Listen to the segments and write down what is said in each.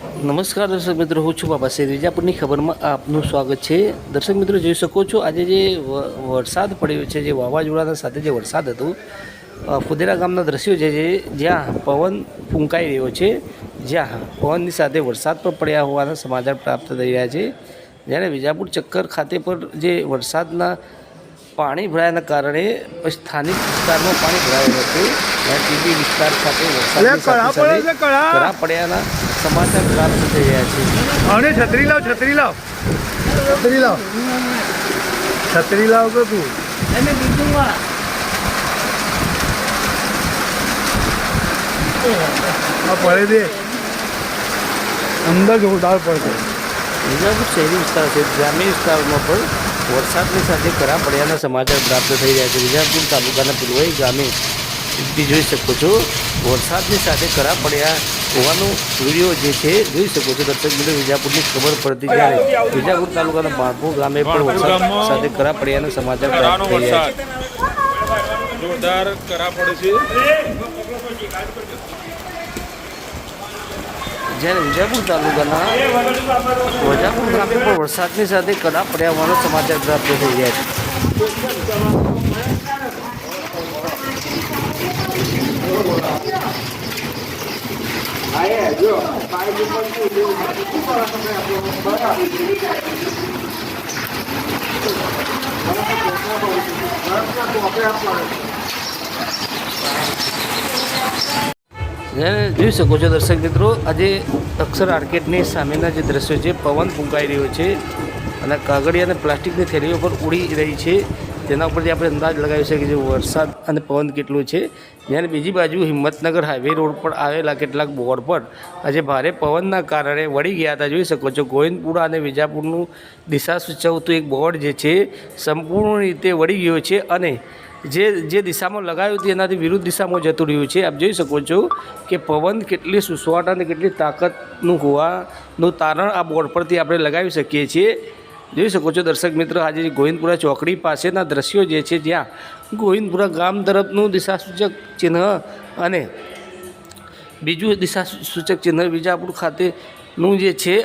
નમસ્કાર દર્શક મિત્રો હું છું બાબા શ્રી વિજાપુરની ખબરમાં આપનું સ્વાગત છે. દર્શક મિત્રો જોઈ શકો છો આજે જે વરસાદ પડ્યો છે જે વાવાઝોડાના સાથે જે વરસાદ હતો ફુદેરા ગામના દ્રશ્યો છે જે જ્યાં પવન ફૂંકાઈ રહ્યો છે જ્યાં પવનની સાથે વરસાદ પણ પડ્યા હોવાના સમાચાર પ્રાપ્ત થઈ રહ્યા છે. જ્યારે વિજાપુર ચક્કર ખાતે પર જે વરસાદના પાણી ભરાયાના કારણે સ્થાનિક વિસ્તારમાં પાણી ભરાયું હતું. ટીબી વિસ્તાર ખાતે વરસાદ પડ્યાના સમાચાર પ્રાપ્ત થઈ રહ્યા છે. અને છત્રી લાવ છત્રી લાવ. છત્રી લાવ. છત્રી લાવ કે તું. આ. પડે દે. અંદર જોરદાર પડશે. વિજાપુર શહેરી વિસ્તાર છે ગ્રામ્ય વિસ્તારમાં પણ વરસાદની સાથે કરા પડ્યાના સમાચાર પ્રાપ્ત થઈ રહ્યા છે. વિજાપુર તાલુકાના પુલવાઈ ગામે બી જોઈ શકો છો વરસાદની સાથે કરા પડ્યા હોવાનો વીડિયો જે છે જોઈ શકો છો દર્શક મિત્રો વિજાપુરની ખબર પડતી જ્યારે વિજાપુર તાલુકાના બાળપુર ગામે પણ વરસાદ સાથે કરા પડ્યાના સમાચાર પ્રાપ્ત થઈ રહ્યા છે. જોરદાર કરા પડે છે. જ્યારે વિજાપુર તાલુકાના વજાપુર ગામે પણ વરસાદની સાથે કડા પડ્યા હોવાનો સમાચાર પ્રાપ્ત થઈ રહ્યા છે. જોઈ શકો છો દર્શક મિત્રો, આજે અક્ષર આર્કેટની સામેના જે દ્રશ્યો છે, પવન ફૂંકાઈ રહ્યો છે અને કાગળિયા અને પ્લાસ્ટિકની થેલીઓ પર ઉડી રહી છે. તેના ઉપરથી આપણે અંદાજ લગાવી શકીએ છીએ વરસાદ અને પવન કેટલું છે. જ્યારે બીજી બાજુ હિંમતનગર હાઈવે રોડ પર આવેલા કેટલાક બોર્ડ પર આજે ભારે પવનના કારણે વળી ગયા હતા. જોઈ શકો છો, ગોવિંદપુરા અને વિજાપુરનું દિશા સૂચવતું એક બોર્ડ જે છે, સંપૂર્ણ રીતે વળી ગયો છે અને જે જે દિશામાં લગાવ્યું હતું એનાથી વિરુદ્ધ દિશામાં જતું રહ્યું છે. આપ જોઈ શકો છો કે પવન કેટલી સુસવાટ અને કેટલી તાકાતનું હોવાનું તારણ આ બોર્ડ પરથી આપણે લગાવી શકીએ છીએ. જોઈ શકો છો દર્શક મિત્રો, આજે ગોવિંદપુરા ચોકડી પાસેના દ્રશ્યો જે છે, જ્યાં ગોવિંદપુરા ગામ તરફનું દિશાસૂચક ચિહ્ન અને બીજું દિશાસૂચક ચિહ્ન વિજાપુર ખાતેનું જે છે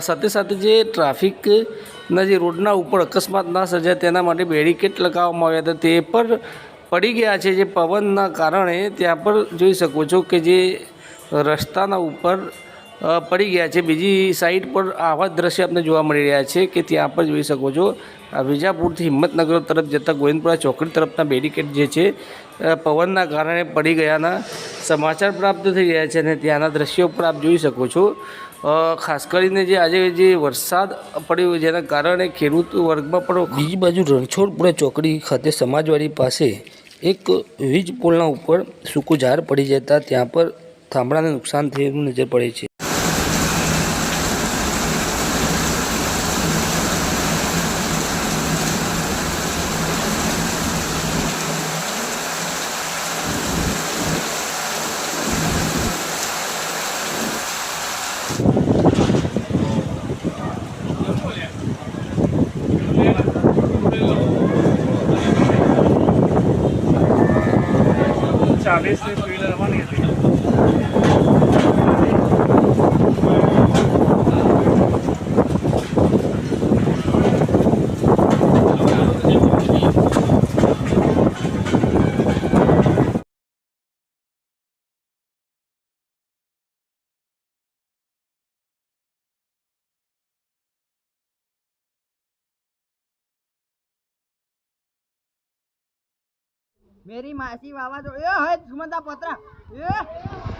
સાથે સાથે જે ટ્રાફિકના જે રોડના ઉપર અકસ્માત ના સર્જાય તેના માટે બેરિકેડ લગાવવામાં આવ્યા હતા. તે પર પડી ગયા છે જે પવનના કારણે. ત્યાં પર જોઈ શકો છો કે જે રસ્તાના ઉપર પડી ગયા છે. બીજી સાઈડ પર આવા દ્રશ્ય આપણે જોવા મળી રહ્યા છે કે ત્યાં પણ જોઈ શકો છો, આ વિજાપુરથી હિંમતનગર તરફ જતા ગોવિંદપુરા ચોકડી તરફના બેરિકેડ જે છે પવનના કારણે પડી ગયાના સમાચાર પ્રાપ્ત થઈ રહ્યા છે અને ત્યાંના દ્રશ્યો પણ આપ જોઈ શકો છો. ખાસ કરીને જે આજે જે વરસાદ પડ્યો જેના કારણે ખેડૂત વર્ગમાં પણ બીજી બાજુ રણછોડપુરા ચોકડી ખાતે સમાજવાડી પાસે એક વીજ પોલના ઉપર સૂકું ઝાડ પડી જતા ત્યાં પર થાંભળાને નુકસાન થયેલું નજર પડે છે. cabeça મેરી માસી વાવાઝોડું એ હે સુમંતા પત્રા એ!